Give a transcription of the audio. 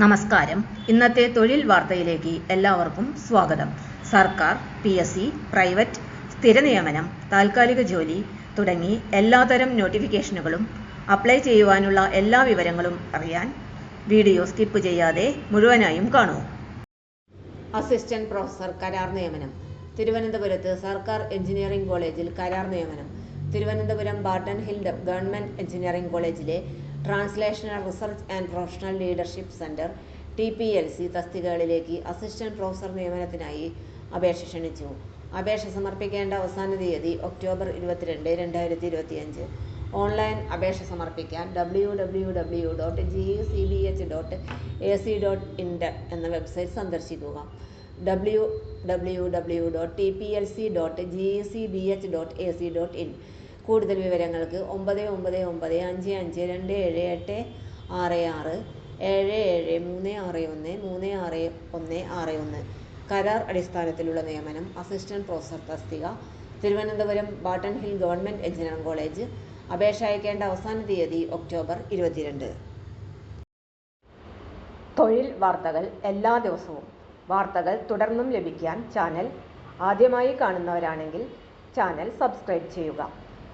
നമസ്കാരം. ഇന്നത്തെ തൊഴിൽ വാർത്തയിലേക്ക് എല്ലാവർക്കും സ്വാഗതം. സർക്കാർ പി എസ് സി പ്രൈവറ്റ് സ്ഥിര നിയമനം താൽക്കാലിക ജോലി തുടങ്ങി എല്ലാതരം നോട്ടിഫിക്കേഷനുകളും അപ്ലൈ ചെയ്യുവാനുള്ള എല്ലാ വിവരങ്ങളും അറിയാൻ വീഡിയോ സ്കിപ്പ് ചെയ്യാതെ മുഴുവനായും കാണൂ. അസിസ്റ്റന്റ് പ്രൊഫസർ കരാർ നിയമനം. തിരുവനന്തപുരത്ത് സർക്കാർ എഞ്ചിനീയറിംഗ് കോളേജിൽ കരാർ നിയമനം. Thiruvananthapuram Barton Hill government engineering കോളേജിലെ translational research and professional leadership centre T P L C തസ്തികകളിലേക്ക് assistant professor നിയമനത്തിനായി അപേക്ഷ ക്ഷണിച്ചു. അപേക്ഷ സമർപ്പിക്കേണ്ട അവസാന തീയതി ഒക്ടോബർ ഇരുപത്തിരണ്ട് രണ്ടായിരത്തി ഇരുപത്തിയഞ്ച് ഓൺലൈൻ അപേക്ഷ സമർപ്പിക്കാൻ W W W dot G U C B H dot A C dot എന്ന വെബ്സൈറ്റ് സന്ദർശിക്കുക. W W W dot T P L C dot G C B H dot A C dot in കൂടുതൽ വിവരങ്ങൾക്ക് ഒമ്പത് ഒമ്പത് ഒമ്പത് അഞ്ച് അഞ്ച് രണ്ട് ഏഴ് എട്ട് ആറ് ആറ് ഏഴ് ഏഴ് മൂന്ന് ആറ് ഒന്ന് മൂന്ന് ആറ് ഒന്ന് ആറ് ഒന്ന്. കരാർ അടിസ്ഥാനത്തിലുള്ള നിയമനം അസിസ്റ്റന്റ് പ്രൊഫസർ തസ്തിക Thiruvananthapuram Barton Hill government engineering college. അപേക്ഷ അയക്കേണ്ട അവസാന തീയതി ഒക്ടോബർ ഇരുപത്തിരണ്ട്. തൊഴിൽ വാർത്തകൾ എല്ലാ ദിവസവും. വാർത്തകൾ തുടർന്നും ലഭിക്കാൻ ചാനൽ ആദ്യമായി കാണുന്നവരാണെങ്കിൽ ചാനൽ സബ്സ്ക്രൈബ് ചെയ്യുക.